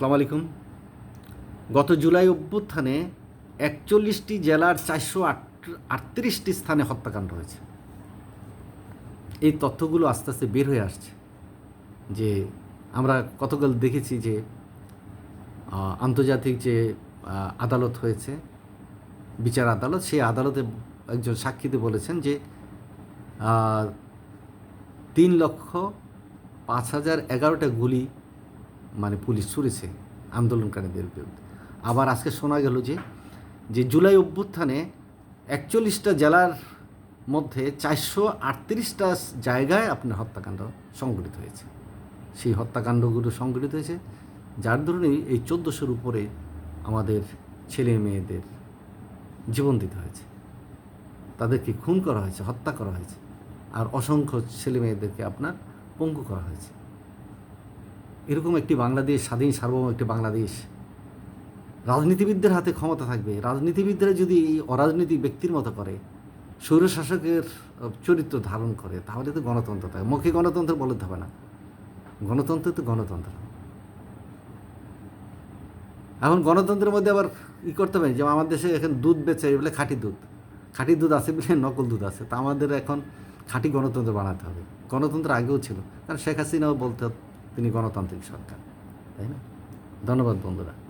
আসসালামু আলাইকুম। গত জুলাই অভ্যুত্থানে একচল্লিশটি জেলার চারশো আটত্রিশটি স্থানে হত্যাকাণ্ড হয়েছে। এই তথ্যগুলো আস্তে আস্তে বের হয়ে আসছে যে আমরা গতকাল দেখেছি যে আন্তর্জাতিক যে আদালত হয়েছে, বিচার আদালত, সেই আদালতে একজন সাক্ষীতে বলেছেন যে তিন লক্ষ পাঁচ হাজার এগারোটা গুলি মানে পুলিশ ছুড়েছে আন্দোলনকারীদের বিরুদ্ধে। আবার আজকে শোনা গেল যে যে জুলাই অভ্যুত্থানে একচল্লিশটা জেলার মধ্যে চারশো আটত্রিশটা জায়গায় আপনার হত্যাকাণ্ড সংঘটিত হয়েছে। সেই হত্যাকাণ্ডগুলো সংঘটিত হয়েছে, যার ধরনেই এই চোদ্দোশোর উপরে আমাদের ছেলে মেয়েদের জীবন দিতে হয়েছে। তাদেরকে খুন করা হয়েছে, হত্যা করা হয়েছে, আর অসংখ্য ছেলে মেয়েদেরকে আপনার পঙ্গু করা হয়েছে। এরকম একটি বাংলাদেশ, স্বাধীন সার্বভৌম একটি বাংলাদেশ। রাজনীতিবিদদের হাতে ক্ষমতা থাকবে। রাজনীতিবিদরা যদি এই অরাজনৈতিক ব্যক্তির মতো করে, স্বৈরশাসকের চরিত্র ধারণ করে, তাহলে তো গণতন্ত্র থাকে। মুখে গণতন্ত্র বলে হবে না। গণতন্ত্র তো গণতন্ত্র। এখন গণতন্ত্রের মধ্যে আবার ই করতে হবে। যে আমার দেশে এখন দুধ বেচে বলে খাঁটি দুধ। খাঁটি দুধ আছে বলে নকল দুধ আছে। তা আমাদের এখন খাঁটি গণতন্ত্র বানাতে হবে। গণতন্ত্র আগেও ছিল। কারণ শেখ হাসিনাও বলতে তিনি গণতান্ত্রিক সরকার তাই না? ধন্যবাদ বন্ধুরা।